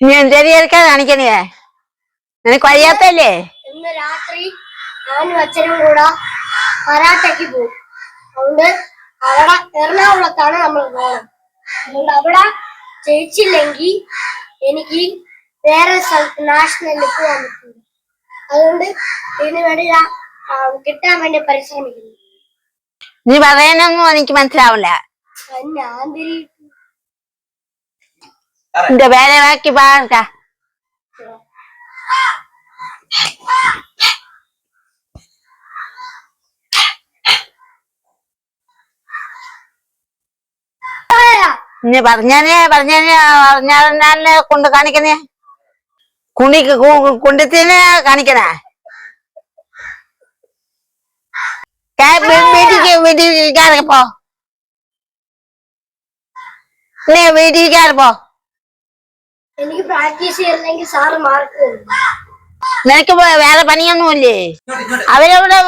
നീ കാണിക്കണേ നിനക്ക് കഴിയാത്തല്ലേ ഇന്ന് രാത്രി ഞാനും അച്ഛനും കൂടെ കരാട്ടയ്ക്ക് പോകും അതുകൊണ്ട് അവിടെ എറണാകുളത്താണ് നമ്മൾ അതുകൊണ്ട് അവിടെ ജയിച്ചില്ലെങ്കിൽ എനിക്ക് വേറെ സ്ഥലത്ത് നാഷണലിൽ പോകാൻ പറ്റില്ല. അതുകൊണ്ട് ഇതിന് വേണ്ടി കിട്ടാൻ വേണ്ടി പരിശ്രമിക്കുന്നു. നീ പറയാനൊന്നും എനിക്ക് മനസ്സിലാവില്ല. ഞാൻ തിരി- വേല ബാക്കി പാട നീ പറഞ്ഞാനേ പറഞ്ഞാനേ പറഞ്ഞാലെ കൊണ്ട് കാണിക്കണേ കുണിക്ക് കുണ്ടത്തിന് കാണിക്കണേ വീട്ടിലേക്ക് വീട്ടിലേക്ക് പോ നീ വീട്ടിലേക്ക് പോ എനിക്ക് പ്രാക്ടീസ് ചെയ്തില്ലെങ്കിൽ സാറ് മാർക്ക് നിനക്ക് വേറെ പണിയൊന്നുമില്ലേ? അവരവിടെ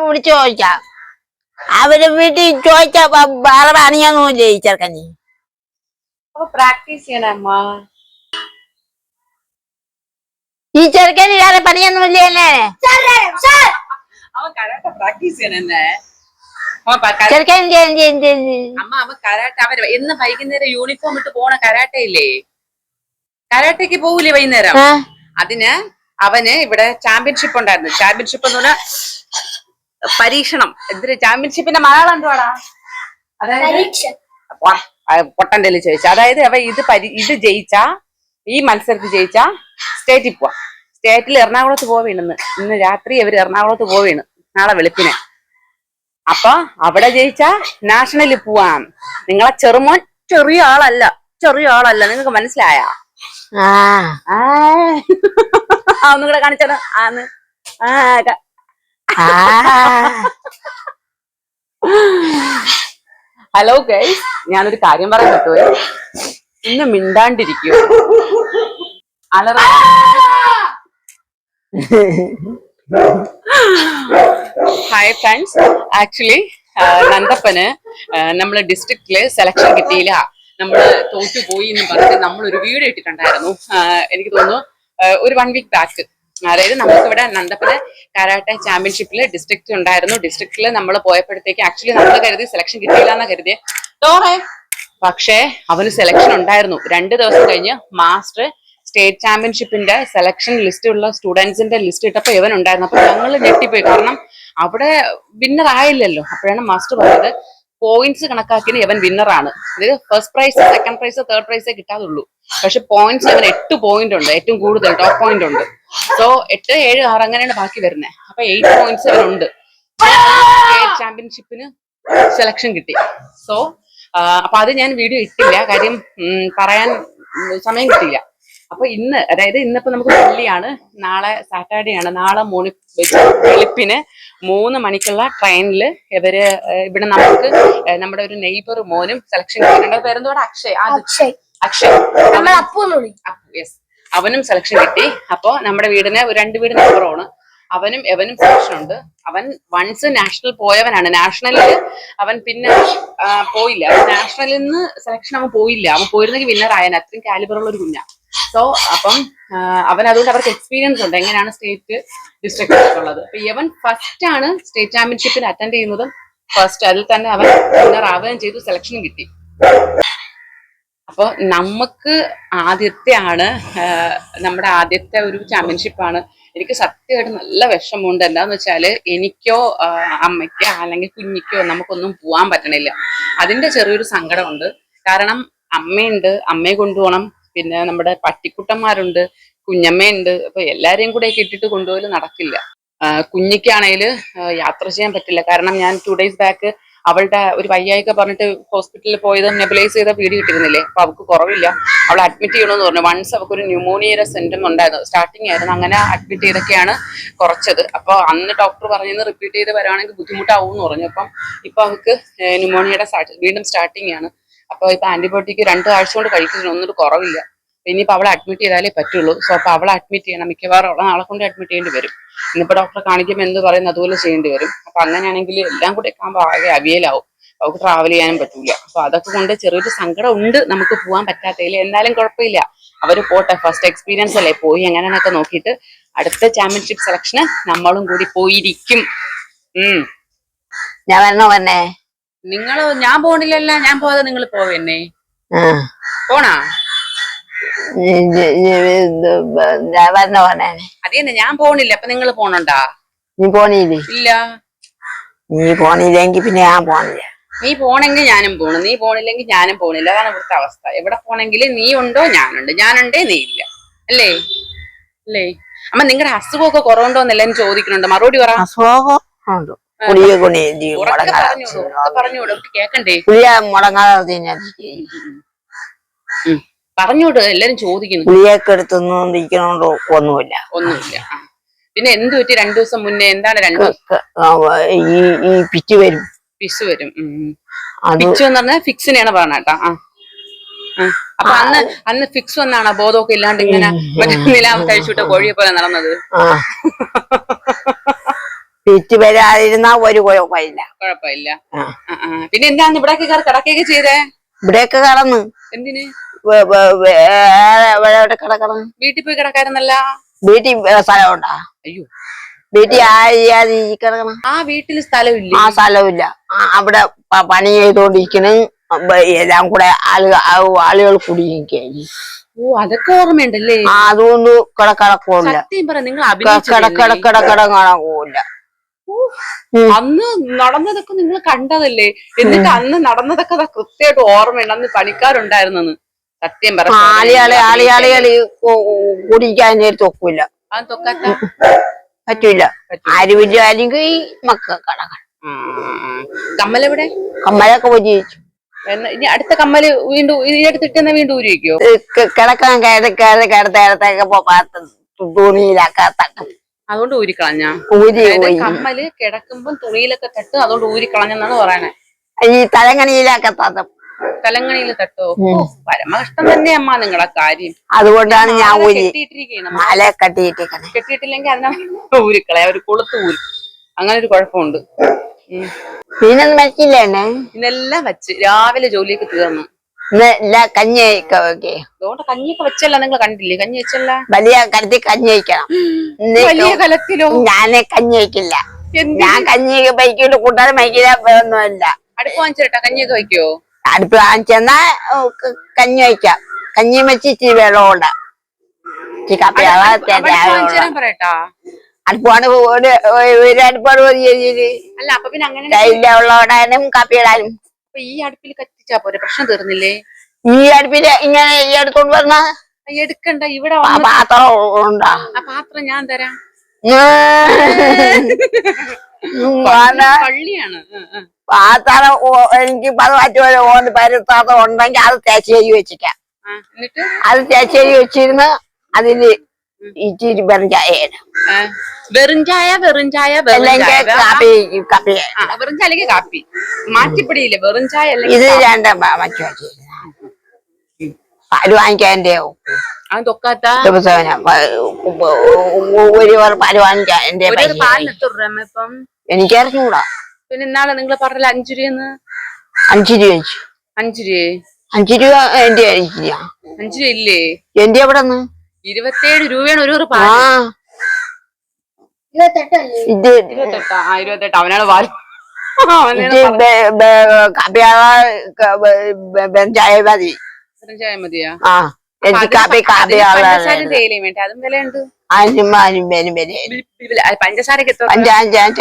വിളിച്ചു ചോദിക്കാം അവർ വീട്ടിൽ ചോദിച്ചാ വേറെ പണിയൊന്നുമില്ലേ ഈ ചെറുക്കന്? പ്രാക്ടീസ് ചെയ്യണേ അമ്മ. ഈ ചെറുക്കന് വേറെ പണിയൊന്നുമില്ലേ പ്രാക്ടീസ് കര- ചെറുക്കൻ? അമ്മ അവൻ കരാട്ട അവൻ എന്ന് വൈകുന്നേരം യൂണിഫോം ഇട്ട് പോണ കരാട്ട ഇല്ലേ? കരാട്ടയ്ക്ക് പോകൂലേ വൈകുന്നേരം? അതിന് അവന് ഇവിടെ ചാമ്പ്യൻഷിപ്പ് ഉണ്ടായിരുന്നു. ചാമ്പ്യൻഷിപ്പ് എന്ന് പറഞ്ഞാൽ പരീക്ഷണം. എന്തിന്? ചാമ്പ്യൻഷിപ്പിന്റെ മലയാളം എന്തുവാടാ? അതായത് പൊട്ടന്റെ ചോദിച്ചു. അതായത് അവ ഇത് പരി ഇത് ജയിച്ച ഈ മത്സരത്തിൽ ജയിച്ച സ്റ്റേറ്റിൽ പോവാ. സ്റ്റേറ്റിൽ എറണാകുളത്ത് പോവേണെന്ന് ഇന്ന് രാത്രി അവർ എറണാകുളത്ത് പോവേണ് നാളെ വെളുപ്പിന്. അപ്പൊ അവിടെ ജയിച്ച നാഷണലിൽ പോവാം. നിങ്ങളെ ചെറുമോൻ ചെറിയ ആളല്ല. ചെറിയ ആളല്ല. നിങ്ങൾക്ക് മനസ്സിലായ? ഒന്നും കൂടെ കാണിച്ചത് ആന്ന്. ഹലോ ഗൈസ് ഞാനൊരു കാര്യം പറയാൻ പറ്റുമോ? ഇന്ന് മിണ്ടാണ്ടിരിക്കൂ അലറ ഹായ് ഫ്രണ്ട്സ് ആക്ച്വലി നന്ദപ്പന് നമ്മൾ ഡിസ്ട്രിക്റ്റിൽ സെലക്ഷൻ കിട്ടിയില്ല. നമ്മൾ തോറ്റുപോയി എന്ന് പറഞ്ഞ് നമ്മൾ ഒരു വീഡിയോ ഇട്ടിട്ടുണ്ടായിരുന്നു എനിക്ക് തോന്നുന്നു ഒരു വൺ വീക്ക് ബാക്ക് അതായത് നമുക്കിവിടെ നന്ദപ്പുര കരാട്ടെ ചാമ്പ്യൻഷിപ്പിൽ ഡിസ്ട്രിക്റ്റ് ഉണ്ടായിരുന്നു. ഡിസ്ട്രിക്റ്റിൽ നമ്മൾ പോയപ്പോഴത്തേക്ക് ആക്ച്വലി നമ്മൾ കരുതി സെലക്ഷൻ കിട്ടിയില്ല എന്നാ കരുതിയ. തോറേ. പക്ഷേ അവന് സെലക്ഷൻ ഉണ്ടായിരുന്നു. രണ്ട് ദിവസം കഴിഞ്ഞ് മാസ്റ്റർ സ്റ്റേറ്റ് ചാമ്പ്യൻഷിപ്പിന്റെ സെലക്ഷൻ ലിസ്റ്റ് ഉള്ള സ്റ്റുഡൻസിന്റെ ലിസ്റ്റ് ഇട്ടപ്പോ ഇവൻ ഉണ്ടായിരുന്നു. അപ്പൊ ഞങ്ങൾ ഞെട്ടിപ്പോയി. കാരണം അവിടെ വിന്നർ ആയില്ലല്ലോ. അപ്പോഴാണ് മാസ്റ്റർ പറഞ്ഞത് പോയിന്റ്സ് കണക്കാക്കിന് ഇവൻ വിന്നറാണ് ഇത് first prize second prize third prize കിട്ടാതുള്ളൂ. പക്ഷെ പോയിന്റ്സ് അവൻ എട്ട് പോയിന്റ് ഉണ്ട്. ഏറ്റവും കൂടുതൽ ടോപ്പ് പോയിന്റ് ഉണ്ട്. സോ എട്ട് ഏഴ് ആറ് അങ്ങനെയാണ് ബാക്കി വരുന്നത് അപ്പൊ എയ്റ്റ് പോയിന്റ്സ് അവനുണ്ട് ചാമ്പ്യൻഷിപ്പിന് സെലക്ഷൻ കിട്ടി. സോ അപ്പൊ അത് ഞാൻ വീഡിയോ ഇട്ടില്ല. കാര്യം പറയാൻ സമയം കിട്ടിയില്ല. അപ്പൊ ഇന്ന് അതായത് ഇന്നിപ്പോ നമുക്ക് വെള്ളിയാണ് നാളെ സാറ്റർഡേ ആണ്. നാളെ മോണി വെളുപ്പിന് മൂന്ന് മണിക്കുള്ള ട്രെയിനിൽ ഇവർ ഇവിടെ നമുക്ക് നമ്മുടെ ഒരു നെയ്ബർ മോനും സെലക്ഷൻ കിട്ടിയിട്ടുണ്ട്. പേരെന്തോടെ അക്ഷയ്. അക്ഷയ്. അക്ഷയ്. അപ്പു യെസ് അവനും സെലക്ഷൻ കിട്ടി. അപ്പോ നമ്മുടെ വീടിന് ഒരു രണ്ട് വീട് നമ്പറാണ് അവനും എവനും സെലക്ഷൻ ഉണ്ട്. അവൻ വൺസ് നാഷണൽ പോയവനാണ്. നാഷണലിൽ അവൻ പിന്നെ പോയില്ല. നാഷണലിൽ നിന്ന് സെലക്ഷൻ അവൻ പോയില്ല. അവൻ പോയിരുന്നെങ്കിൽ വിന്നർ ആയാലും അത്രയും കാലിബറുള്ള ഒരു കുഞ്ഞാ. സോ അപ്പം അവൻ അതുകൊണ്ട് അവർക്ക് എക്സ്പീരിയൻസ് ഉണ്ട്. എങ്ങനെയാണ് സ്റ്റേറ്റ് ഡിസ്ട്രിക്ട് ഉള്ളത് അപ്പൊ ഇവൻ ഫസ്റ്റ് ആണ് സ്റ്റേറ്റ് ചാമ്പ്യൻഷിപ്പിൽ അറ്റൻഡ് ചെയ്യുന്നതും ഫസ്റ്റ് അതിൽ തന്നെ അവൻ വിന്നർ ആവുകയും ചെയ്തു സെലക്ഷനും കിട്ടി. അപ്പോൾ നമുക്ക് ആദ്യത്തെ ആണ് നമ്മുടെ ആദ്യത്തെ ഒരു ചാമ്പ്യൻഷിപ്പാണ് എനിക്ക് സത്യമായിട്ട് നല്ല വിഷമമുണ്ട്. എന്താന്ന് വെച്ചാൽ എനിക്കോ അമ്മയ്ക്കോ അല്ലെങ്കിൽ കുഞ്ഞിക്കോ നമുക്കൊന്നും പോവാൻ പറ്റണില്ല. അതിന്റെ ചെറിയൊരു സങ്കടമുണ്ട്. കാരണം അമ്മയുണ്ട്. അമ്മയെ കൊണ്ടുപോകണം. പിന്നെ നമ്മുടെ പട്ടിക്കുട്ടന്മാരുണ്ട് കുഞ്ഞമ്മയുണ്ട്. അപ്പൊ എല്ലാരെയും കൂടെ കിട്ടിട്ട് കൊണ്ടുപോകൽ നടക്കില്ല. കുഞ്ഞിക്കാണെങ്കിൽ യാത്ര ചെയ്യാൻ പറ്റില്ല. കാരണം ഞാൻ ടു ഡേയ്സ് ബാക്ക് അവളുടെ ഒരു വയ്യായിക പറഞ്ഞിട്ട് ഹോസ്പിറ്റലിൽ പോയത് നെബിലൈസ് ചെയ്ത പീടി കിട്ടിയിരുന്നില്ലേ? അപ്പൊ അവൾക്ക് കുറവില്ല. അവൾ അഡ്മിറ്റ് ചെയ്യണമെന്ന് പറഞ്ഞു. വൺസ് അവൾക്ക് ഒരു ന്യൂമോണിയയുടെ സെന്റം ഉണ്ടായിരുന്നു. സ്റ്റാർട്ടിങ് ആയിരുന്നു. അങ്ങനെ അഡ്മിറ്റ് ചെയ്തൊക്കെയാണ് കുറച്ചത്. അപ്പൊ അന്ന് ഡോക്ടർ പറഞ്ഞത് റിപ്പീറ്റ് ചെയ്ത് വരാണെങ്കിൽ ബുദ്ധിമുട്ടാവും എന്ന് പറഞ്ഞു. അപ്പം ഇപ്പൊ അവൾക്ക് ന്യൂമോണിയയുടെ വീണ്ടും സ്റ്റാർട്ടിങ് ആണ്. അപ്പൊ ഇപ്പൊ ആന്റിബയോട്ടിക് രണ്ട് ആഴ്ച കൊണ്ട് കഴിക്കുന്നു ഒന്നും കുറവില്ല. ഇനിയിപ്പോ അവളെ അഡ്മിറ്റ് ചെയ്താലേ പറ്റുള്ളൂ. സോ അപ്പോൾ അവളെ അഡ്മിറ്റ് ചെയ്യണം. മിക്കവാറും അവളെ നാളെ കൊണ്ട് അഡ്മിറ്റ് ചെയ്യേണ്ടി വരും. ഇന്നിപ്പോ ഡോക്ടറെ കാണിക്കുമ്പോൾ എന്ത് പറയുന്നു അതുപോലെ ചെയ്യേണ്ടി വരും. അപ്പൊ അങ്ങനെയാണെങ്കിൽ എല്ലാം കൂടെ ആകുമ്പോൾ ആകെ അവിയലാവും. അവൾക്ക് ട്രാവൽ ചെയ്യാനും പറ്റൂല. അപ്പൊ അതൊക്കെ കൊണ്ട് ചെറിയൊരു സങ്കടം ഉണ്ട് നമുക്ക് പോകാൻ പറ്റാത്തതിൽ എന്നാലും കുഴപ്പമില്ല. അവർ പോട്ടെ. ഫസ്റ്റ് എക്സ്പീരിയൻസ് അല്ലേ? പോയി എങ്ങനെയാണെന്നൊക്കെ നോക്കിയിട്ട് അടുത്ത ചാമ്പ്യൻഷിപ്പ് സെലക്ഷന് നമ്മളും കൂടി പോയിരിക്കും. ഞാൻ വരണോ വരണേ? നിങ്ങൾ ഞാൻ പോണില്ലല്ല ഞാൻ പോവാതെ നിങ്ങൾ പോവെന്നെ ആ. പോണാ? അതെന്നെ ഞാൻ പോണില്ല അപ്പൊ നിങ്ങൾ പോണണ്ടാ? നീ പോണില്ലേ? ഇല്ല. നീ പോണില്ലെങ്കിൽ പിന്നെ ഞാൻ പോണില്ല. നീ പോണെങ്കിൽ ഞാനും പോണു നീ പോണില്ലെങ്കിൽ ഞാനും പോണില്ല അതാണ് ഇവിടുത്തെ അവസ്ഥ. എവിടെ പോണെങ്കിൽ നീ ഉണ്ടോ ഞാനുണ്ട്. ഞാനുണ്ടേ നീ ഇല്ല. അല്ലേ? അല്ലേ? അമ്മ നിങ്ങളുടെ അസുഖമൊക്കെ കുറവുണ്ടോ എന്നല്ല ചോദിക്കുന്നുണ്ട്. മറുപടി പറ. അസുഖം ഉണ്ട്. പുളിയ കുണി ഉറക്കെ പറഞ്ഞോളൂ. ഉറക്കെ കേക്കണ്ടേ? പുളിയ മുടങ്ങാതെ തിന്നാ. പറഞ്ഞോട് എല്ലാരും ചോദിക്കുന്നു. പുളിയൊക്കെ എടുത്തൊന്നും ഇരിക്കണോണ്ടോ ഒന്നുമില്ല. ഒന്നുമില്ല. പിന്നെ എന്ത് പറ്റി രണ്ടു ദിവസം മുന്നേ? എന്താണ് രണ്ടു ഈ ഈ പിച്ച് വരും. പിച്ചു വരും. പിച്ചു എന്ന് പറഞ്ഞാൽ ഫിക്സിനെയാണ് പറഞ്ഞ കേട്ടാ. ആ. ആ. അപ്പൊ അന്ന് അന്ന് ഫിക്സ് വന്നാണ്? ബോധമൊക്കെ ഇല്ലാണ്ട് ഇങ്ങനെ മറ്റേ നിലാവ് കഴിച്ചുവിട്ട കോഴിയെ പോലെ നടന്നത്. ആ വരാതിരുന്ന ഒരു കുഴപ്പമില്ല. കുഴപ്പമില്ല. പിന്നെ എന്താണ് ഇവിടേക്ക് കിടക്കുകയൊക്കെ ചെയ്തേ? ഇവിടെയൊക്കെ കടന്ന്. എന്തിന്? വേറെ കിടക്കണം വീട്ടിൽ പോയി കിടക്കായിരുന്നല്ല വീട്ടിൽ സ്ഥലം സ്ഥലമുണ്ടാ. അയ്യോ. വീട്ടിൽ ആര് കിടക്കണം? ആ വീട്ടിൽ സ്ഥലമില്ല? ആ സ്ഥലമില്ല. അവിടെ പണി ചെയ്തോണ്ടിരിക്കണ. എല്ലാം കൂടെ ആളുകൾ ആളുകൾ കുടിയിരിക്കുകയായി ഓ അതൊക്കെ ഓർമ്മയുണ്ടല്ലേ? അതുകൊണ്ട് കിടക്കിടക്കില്ല? കിടക്കിടക്കിടക്കിട കാണാൻ അന്ന് നടന്നതൊക്കെ നിങ്ങൾ കണ്ടതല്ലേ? എന്നിട്ട് അന്ന് നടന്നതൊക്കെ അതാ കൃത്യമായിട്ട് ഓർമ്മയുണ്ട്. അന്ന് പണിക്കാരുണ്ടായിരുന്നെന്ന്. സത്യം കുടിക്കാൻ നേരത്ത് ഒക്കില്ല. പറ്റൂല. ആര് വിചാരിക്കും ഈ ആ. കമ്മലെവിടെ? കമ്മലൊക്കെ ഉപയോഗിച്ചു ഇനി അടുത്ത കമ്മൽ വീണ്ടും ഈ അടുത്തിട്ടെന്ന വീണ്ടും ഊരി വെക്കോ കിടക്കാൻ കയറി കയറി കിടത്ത കിടത്തൊക്കെ തുണിയിലൊക്കെ തട്ടും അതുകൊണ്ട് ഊരിക്കളഞ്ഞ കമ്മൽ കിടക്കുമ്പം തുണിയിലൊക്കെ തട്ട് അതുകൊണ്ട് ഊരിക്കളഞ്ഞെന്നാണ് പറയണേ. ഈ തലങ്ങണിയിലൊക്കെ തലങ്ങണിയിൽ തട്ടോ? ഓ, പരമ കഷ്ടം തന്നെ അമ്മ നിങ്ങളെ കാര്യം. അതുകൊണ്ടാണ് ഞാൻ മാല കെട്ടിയിട്ടിരിക്കണേ. കെട്ടിയിട്ടില്ലെങ്കിൽ അതിനെ ഊരിക്കളയാ ഒരു കൊളുത്ത് ഊരി. അങ്ങനെ ഒരു കുഴപ്പമുണ്ട്. മീനൊന്നും വെച്ചില്ലേ ഇന്നെല്ലാം വെച്ച് രാവിലെ ജോലിയൊക്കെ തീർന്നു. കഞ്ഞിയൊക്കെ വെക്കേ. അതുകൊണ്ട് കഞ്ഞിയൊക്കെ വെച്ചല്ല നിങ്ങൾ കണ്ടില്ലേ? കഞ്ഞി വെച്ചല്ല? വലിയ കരുതി കഞ്ഞി വയ്ക്കണം വലിയ കലത്തിലോ? ഞാൻ കഞ്ഞി വയ്ക്കില്ല ഞാൻ കഞ്ഞി വയ്ക്കില്ല കൂട്ടാതെ വയ്ക്കില്ല ഒന്നുമില്ല അടുപ്പ് വാങ്ങിച്ചിട്ടാ കഞ്ഞിയൊക്കെ വയ്ക്കോ അടുപ്പ് വാങ്ങിച്ചെന്നാ കഞ്ഞി വയ്ക്കാം കഞ്ഞി വെച്ച് ഇച്ചിരി വെള്ളമുണ്ട് പറയട്ടാ. അടുപ്പാണ് ഒരു അടുപ്പാണ് ഉള്ളവിടാനും കപ്പിയിടാനും ഈ അടുപ്പിൽ കത്തിച്ചാ പോരെ? പ്രശ്നം തീർന്നില്ലേ? ഈ അടുപ്പിൽ ഇങ്ങനെ ഈ അടുത്തോണ്ട് ആ, എടുക്കണ്ട. ഇവിടെ പാത്രം ഉണ്ടാ? ആ പാത്രം ഞാൻ തരാം. പള്ളിയാണ്. പാത്രം എനിക്ക് പതിവാറ്റ് ഓന്ന് പരുത്താത്ത ഉണ്ടെങ്കിൽ അത് തേച്ചേരി വെച്ചിക്കാം. അത് തേച്ചേരി വെച്ചിരുന്ന് അതിൽ ഇച്ചിരി വെറും ചായ വെറും ചായ വെറും ചായ. കാപ്പി കാപ്പി. വെറും ചായ അല്ലെങ്കിൽ കാപ്പി. മാറ്റിപ്പിടിയില്ലേ? വെറും ചായ ഇത് രണ്ടും മാറ്റി വെച്ചിരുന്ന പാൽ വാങ്ങിക്കാന്റെ തൊക്കാത്ത. ഒരു പാൽ വാങ്ങിക്കാൻ എന്റെ ഒരു പൈസ പാലിന് എത്ര രൂപ ഇപ്പം? എനിക്ക് അറിഞ്ഞൂടാ പിന്നെ ഇന്നാളെ നിങ്ങൾ പറഞ്ഞ അഞ്ചു രൂപന്ന് അഞ്ചു രൂപ അഞ്ചു രൂപ അഞ്ചു രൂപ എന്റെ അഞ്ചു രൂപ ഇല്ലേ? എന്റെ എവിടെ നിന്ന് ഇരുപത്തേഴ് രൂപയാണ് ഒരു ആ. ഇത് ഇരുപത്തെട്ടാ. ആ ഇരുപത്തെട്ട്. അവനാണ് അവനാണ് മതി. ചായ മതിയാ? ആ എനിക്ക് കാപ്പി കാപ്പി പഞ്ചസാരയും തേയിലയും വേണ്ട? അതും വിലയുണ്ട്. അതിനും അതിനും പേരും പേര് ബിൽ- ബിൽ- അത് പഞ്ചസാരക്ക് എത്ര പഞ്ചാഞ്ചാനും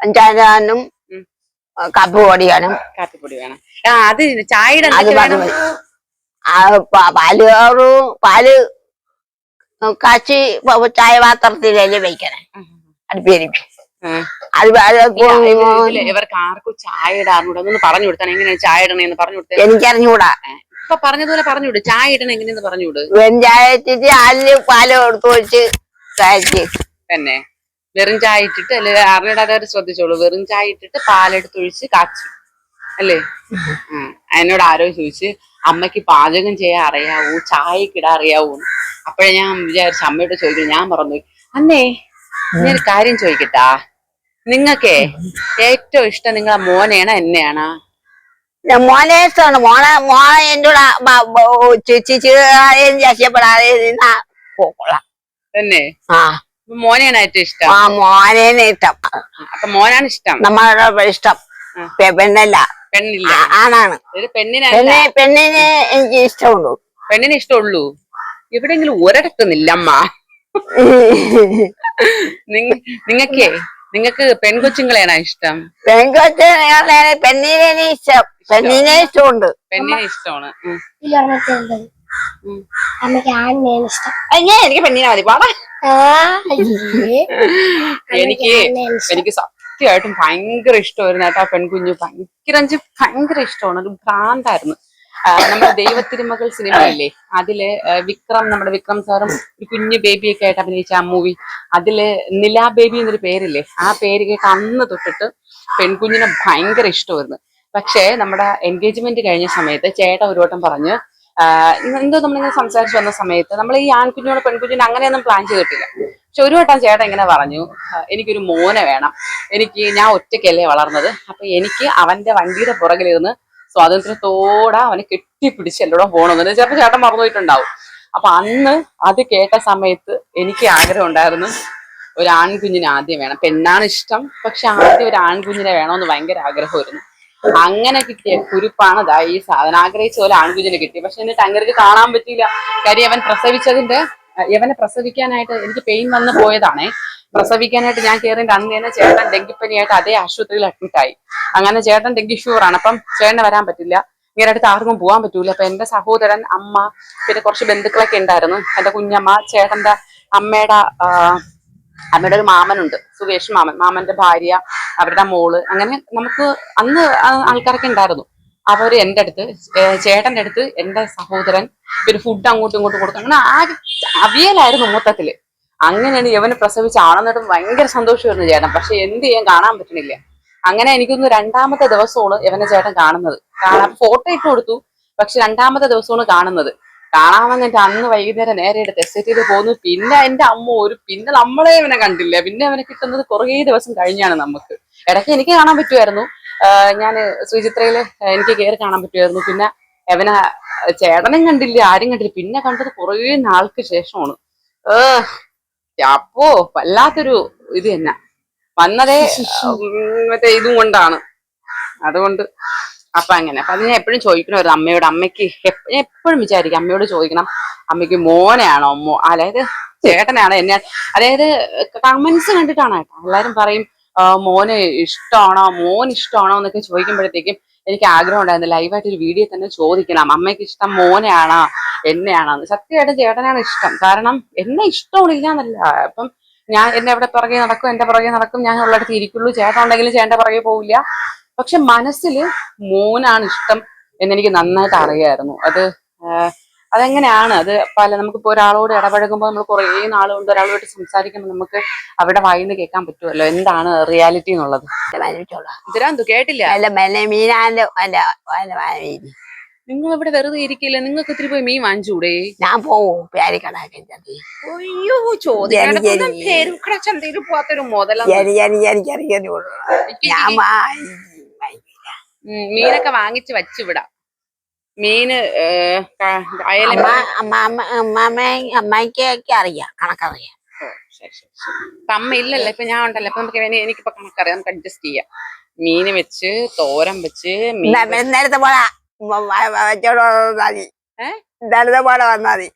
പഞ്ചാനും ഉം. കപ്പ് കാപ്പിപ്പൊടി വേണം. ആ അത് ചായയുടെ അത് എന്തൊക്കെ വേണം? മതി. പാൽ കയറും പാൽ കാച്ചി ചായ പാത്രത്തിലല്ലേ വയ്ക്കണേ ആ, അടുപ്പേരിപ്പി അത് ഇവർക്ക് ആർക്കും ചായ ഇടാറുണ്ട് അതൊന്ന് പറഞ്ഞു കൊടുത്താൽ എങ്ങനെയാണ് ചായ ഇടണേന്ന് പറഞ്ഞു കൊടുത്തേ എനിക്കറിഞ്ഞൂടാ ഇപ്പൊ പറഞ്ഞതുപോലെ പറഞ്ഞു വിട് ചായ ഇടണം എങ്ങനെയെന്ന് പറഞ്ഞു വിട് വെഞ്ചായ വെച്ചിട്ട് അതിൽ പാൽ കൊടുത്തു വെച്ച് കഴിച്ച് തന്നെ. വെറും ചായ ഇട്ടിട്ട് അല്ലെ? അറിഞ്ഞിടാതെ ശ്രദ്ധിച്ചോളൂ. വെറും ചായ ഇട്ടിട്ട് പാലെടുത്തൊഴിച്ച് കാച്ചു. അല്ലേ. എന്നോട് ആരോ ചോദിച്ച് അമ്മയ്ക്ക് പാചകം ചെയ്യാൻ അറിയാവൂ ചായക്ക് ഇടാൻ അറിയാവൂ അപ്പോഴേ ഞാൻ വിചാരിച്ചു അമ്മയോട് ചോദിക്കും ഞാൻ പറഞ്ഞു അന്നേ ഞാനൊരു കാര്യം ചോദിക്കട്ടാ. നിങ്ങക്കേ ഏറ്റവും ഇഷ്ടം നിങ്ങളെ മോനെയാണ് എന്നെയാണ്? മോനെ ഇഷ്ടമാണ്. മോനെ മോനെ എന്റെ പോക്കൊള്ളാം തന്നെ? ആ. മോനെയാണ് ഏറ്റവും ഇഷ്ടം? ആ മോനെ ഇഷ്ടം. അപ്പൊ മോനാണ് ഇഷ്ടം. നമ്മളുടെ ഇഷ്ടം. പെണ്ണല്ല. പെണ്ണില്ല. ആണാണ്. ഒരു പെണ്ണിനല്ല. പെണ്ണെ പെണ്ണിനെ എനിക്ക് ഇഷ്ടമുള്ളൂ. പെണ്ണിനെ ഇഷ്ടമുള്ളൂ? എവിടെയെങ്കിലും ഒരിടക്കുന്നില്ല അമ്മ നിങ്ങ നിങ്ങക്കേ നിങ്ങക്ക് പെൺകൊച്ചുങ്ങളെയാണോ ഇഷ്ടം? പെൺകൊച്ചിനെ പെണ്ണിനെ ഇഷ്ടം. പെണ്ണിനെ ഇഷ്ടമുണ്ട്. പെണ്ണിനെ ഇഷ്ടമാണ്. ഉം. ഉം. ഇഷ്ടം. ഞാൻ എനിക്ക് പെണ്ണിനെ മതി. പാടാ. ആ, എനിക്ക് എനിക്ക് സത്യമായിട്ടും ഭയങ്കര ഇഷ്ടമായിരുന്നു കേട്ടോ ആ പെൺകുഞ്ഞു. ഭയങ്കര ഭയങ്കര ഇഷ്ടമാണ്. ഒരു ഭ്രാന്തായിരുന്നു. നമ്മുടെ ദൈവത്തിരുമകൾ സിനിമയില്ലേ? അതിൽ വിക്രം നമ്മുടെ വിക്രം സാറും ഒരു കുഞ്ഞു ബേബിയൊക്കെ ആയിട്ട് അഭിനയിച്ച ആ മൂവി. അതിൽ നിലാ ബേബി എന്നൊരു പേരില്ലേ? ആ പേര് കേട്ട് അന്ന് തൊട്ടിട്ട് പെൺകുഞ്ഞിനെ ഭയങ്കര ഇഷ്ടമായിരുന്നു. പക്ഷേ നമ്മുടെ എൻഗേജ്മെന്റ് കഴിഞ്ഞ സമയത്ത് ചേട്ട ഒരു വട്ടം പറഞ്ഞ് എന്തോ നമ്മളിങ്ങനെ സംസാരിച്ചു വന്ന സമയത്ത് നമ്മൾ ഈ ആൺകുഞ്ഞോട് പെൺകുഞ്ഞിനെ അങ്ങനെയൊന്നും പ്ലാൻ ചെയ്തിട്ടില്ല. പക്ഷെ ഒരു വട്ടം ചേട്ടൻ ഇങ്ങനെ പറഞ്ഞു "ആ, എനിക്കൊരു മോനെ വേണം. എനിക്ക് ഞാൻ ഒറ്റയ്ക്കല്ലേ വളർന്നത്. അപ്പൊ എനിക്ക് അവന്റെ വണ്ടിയുടെ പുറകിലിരുന്ന് സ്വാതന്ത്ര്യത്തോടെ അവനെ കെട്ടിപ്പിടിച്ച് എല്ലോടും പോകണമെന്ന് ചിലപ്പോൾ ചേട്ടൻ മറന്നുപോയിട്ടുണ്ടാവും അപ്പൊ അന്ന് അത് കേട്ട സമയത്ത് എനിക്ക് ആഗ്രഹം ഉണ്ടായിരുന്നു ഒരു ആൺകുഞ്ഞിനെ ആദ്യം വേണം. പെണ്ണാണ് ഇഷ്ടം പക്ഷെ ആദ്യം ഒരു ആൺകുഞ്ഞിനെ വേണമെന്ന് ഭയങ്കര ആഗ്രഹമായിരുന്നു. അങ്ങനെ കിട്ടിയ കുരുപ്പാണ് ദാ ഈ സാധനം. ആഗ്രഹിച്ച പോലെ ആൺകുഞ്ഞിനെ കിട്ടി. പക്ഷെ എന്നിട്ട് അങ്ങനെ കാണാൻ പറ്റിയില്ല. കാര്യം അവൻ പ്രസവിച്ചതിന്റെ ഇവനെ പ്രസവിക്കാനായിട്ട് എനിക്ക് പെയിൻ വന്ന് പോയതാണേ. പ്രസവിക്കാനായിട്ട് ഞാൻ കയറി അന്ന് തന്നെ ചേട്ടൻ ഡെങ്കിപ്പനിയായിട്ട് അതേ ആശുപത്രിയിൽ അഡ്മിറ്റായി അങ്ങനെ ചേട്ടൻ ഡെങ്കി ഷുവർ ആണ്. അപ്പം ചേട്ടന് വരാൻ പറ്റില്ല. ഇങ്ങനെ അടുത്ത് ആർക്കും പോകാൻ പറ്റൂല. അപ്പൊ എന്റെ സഹോദരൻ അമ്മ പിന്നെ കുറച്ച് ബന്ധുക്കളൊക്കെ ഉണ്ടായിരുന്നു. എന്റെ കുഞ്ഞമ്മ ചേട്ടന്റെ അമ്മയുടെ അമ്മയുടെ ഒരു മാമനുണ്ട്. സുകേഷ് മാമൻ. മാമന്റെ ഭാര്യ അവരുടെ മോൾ. അങ്ങനെ നമുക്ക് അന്ന് ആൾക്കാരൊക്കെ ഉണ്ടായിരുന്നു. അവർ എന്റെ അടുത്ത് ചേട്ടന്റെ അടുത്ത് എന്റെ സഹോദരൻ പിന്നെ ഫുഡ് അങ്ങോട്ടും ഇങ്ങോട്ടും കൊടുക്കും അങ്ങനെ ആകെ അവിയലായിരുന്നു മൊത്തത്തിൽ. അങ്ങനെയാണ് യവന് പ്രസവിച്ച ആണെന്നിട്ട് ഭയങ്കര സന്തോഷമായിരുന്നു ചേട്ടൻ. പക്ഷെ എന്ത് ചെയ്യാൻ കാണാൻ പറ്റണില്ല. അങ്ങനെ എനിക്കൊന്ന് രണ്ടാമത്തെ ദിവസമാണ് യവനെ ചേട്ടൻ കാണുന്നത്. കാണാൻ ഫോട്ടോ ഇട്ട് കൊടുത്തു. പക്ഷെ രണ്ടാമത്തെ ദിവസമാണ് കാണുന്നത്. കാണാൻ വന്നിട്ട് അന്ന് വൈകുന്നേരം നേരെ എടുത്ത് എസ്റ്റേറ്റിൽ പോന്നു. പിന്നെ എന്റെ അമ്മ ഒരു പിന്നെ നമ്മളെ ഇവനെ കണ്ടില്ല. പിന്നെ അവനെ കിട്ടുന്നത് കുറേ ദിവസം കഴിഞ്ഞാണ് നമുക്ക്. ഇടയ്ക്ക് എനിക്ക് കാണാൻ പറ്റുമായിരുന്നു. ഞാൻ ശ്രീചിത്രയിൽ എനിക്ക് കയറി കാണാൻ പറ്റുമായിരുന്നു. പിന്നെ അവനെ ചേട്ടനും കണ്ടില്ല ആരും കണ്ടില്ല. പിന്നെ കണ്ടത് കുറേ നാൾക്ക് ശേഷമാണ്. അപ്പോ വല്ലാത്തൊരു ഇത് തന്നെ. വന്നതേ മറ്റേ ഇതും കൊണ്ടാണ്. അതുകൊണ്ട് അപ്പൊ അങ്ങനെ. അപ്പൊ അത് ഞാൻ എപ്പോഴും ചോദിക്കണം ഒരു അമ്മയോട്. അമ്മയ്ക്ക് എപ്പോഴും വിചാരിക്കും അമ്മയോട് ചോദിക്കണം. അമ്മയ്ക്ക് മോനെയാണോ? മോ അതായത് ചേട്ടനാണോ എന്നെ? അതായത് കമന്റ്സ് കണ്ടിട്ടാണ് കേട്ടോ. എല്ലാരും പറയും മോന് ഇഷ്ടമാണോ മോൻ ഇഷ്ടമാണോ എന്നൊക്കെ ചോദിക്കുമ്പോഴത്തേക്കും എനിക്ക് ആഗ്രഹം ഉണ്ടായിരുന്നു. ലൈവായിട്ട് ഒരു വീഡിയോ തന്നെ ചോദിക്കണം. അമ്മയ്ക്ക് ഇഷ്ടം മോനെയാണോ? എന്നെയാണോ? സത്യമായിട്ട് ചേട്ടനാണ് ഇഷ്ടം. കാരണം എന്നെ ഇഷ്ടമില്ല എന്നല്ല. അപ്പം ഞാൻ എന്നെ എവിടെ പുറകെ നടക്കും എന്റെ പുറകെ നടക്കും ഞാൻ ഉള്ളിടത്ത് ഇരിക്കുള്ളൂ. ചേട്ടൻ ഉണ്ടെങ്കിലും ചേട്ടന്റെ പുറകെ പോവില്ല. പക്ഷെ മനസ്സിൽ മോനാണ് ഇഷ്ടം എന്നെനിക്ക് നന്നായിട്ട് അറിയായിരുന്നു. അത് അതെങ്ങനെയാണ്? അത് പല നമുക്കിപ്പോ ഒരാളോട് ഇടപഴകുമ്പോൾ നമ്മൾ കുറേ നാളുകൊണ്ട് ഒരാളോട് സംസാരിക്കുമ്പോൾ നമുക്ക് അവിടെ വായിന്ന് കേൾക്കാൻ പറ്റുമല്ലോ? എന്താണ് റിയാലിറ്റി എന്നുള്ളത്? ഇതിരാന്തു കേട്ടില്ല. നിങ്ങൾ ഇവിടെ വെറുതെ ഇരിക്കില്ല? നിങ്ങൾക്ക് ഇത്തിരി പോയി മീൻ വാങ്ങിച്ചൂടെ? ഞാൻ പോവും. അയ്യോ. ചോദിക്കാൻ ചന്തയിൽ വാ- മീനൊക്കെ വാങ്ങിച്ച് വച്ചിവിടാ. മീന് അമ്മയ്ക്ക് ക- അയല അമ്മ അമ്മ അമ്മ അമ്മ അറിയാം കണക്കറിയാം. അമ്മ ഇല്ലല്ലോ ഇപ്പൊ ഞാൻ ഉണ്ടല്ലോ ഇപ്പൊ നമുക്ക് എനിക്കിപ്പൊ കണക്കറിയാം നമുക്ക് അഡ്ജസ്റ്റ് ചെയ്യാം. മീന് വെച്ച് തോരൻ വെച്ച് നേരത്തെ പോലെ? നേരത്തെ പോലെ വന്നാ മതി.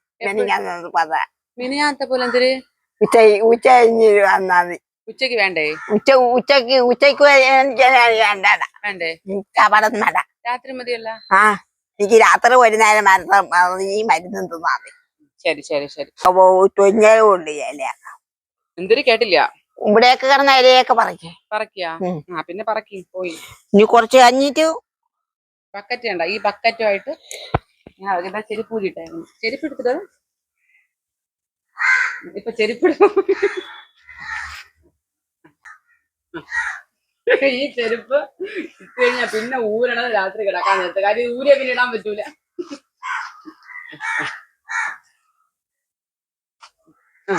മിനിഞ്ഞാത്ത പോലെ എന്തൊരു? ഉച്ച ഉച്ച കഴിഞ്ഞ് വന്നാ മതി. ഉച്ചയ്ക്ക് വേണ്ടേ? ഉച്ച ഉച്ചയ്ക്ക് ഉച്ചയ്ക്ക് വേണ്ട. രാത്രി മതിയല്ല? ആ. എനിക്ക് രാത്രി ഒരു നേരം മരുന്ന് ഈ മരുന്ന് തിന്നാ മതി ശരി ശരി ശരി. അപ്പോ തൊഞ്ഞലും ഉണ്ട് ഇല. എന്തൊരു കേട്ടില്ല. ഇവിടെയൊക്കെ കിടന്ന ഇലയൊക്കെ പറിക്കേ. പറക്കിയാ? ആ പിന്നെ പറക്കി പോയി. ഇനി കുറച്ച് കഴിഞ്ഞിട്ട് ബക്കറ്റ് വേണ്ട. ഈ ബക്കറ്റുമായിട്ട് ഞാൻ അതിന്റെ ചെരുപ്പ് കൂടിയിട്ടായിരുന്നു ചെരുപ്പ് എടുത്തിട്ട് ഇപ്പൊ ചെരുപ്പ് ഇടും. ഈ ചെരുപ്പ് കഴിഞ്ഞാ പിന്നെ ഊരണത് രാത്രി കിടക്കാൻ നേരത്തെ. കാര്യം ഊരിയ പിന്നെ ഇടാൻ പറ്റൂല. ആ.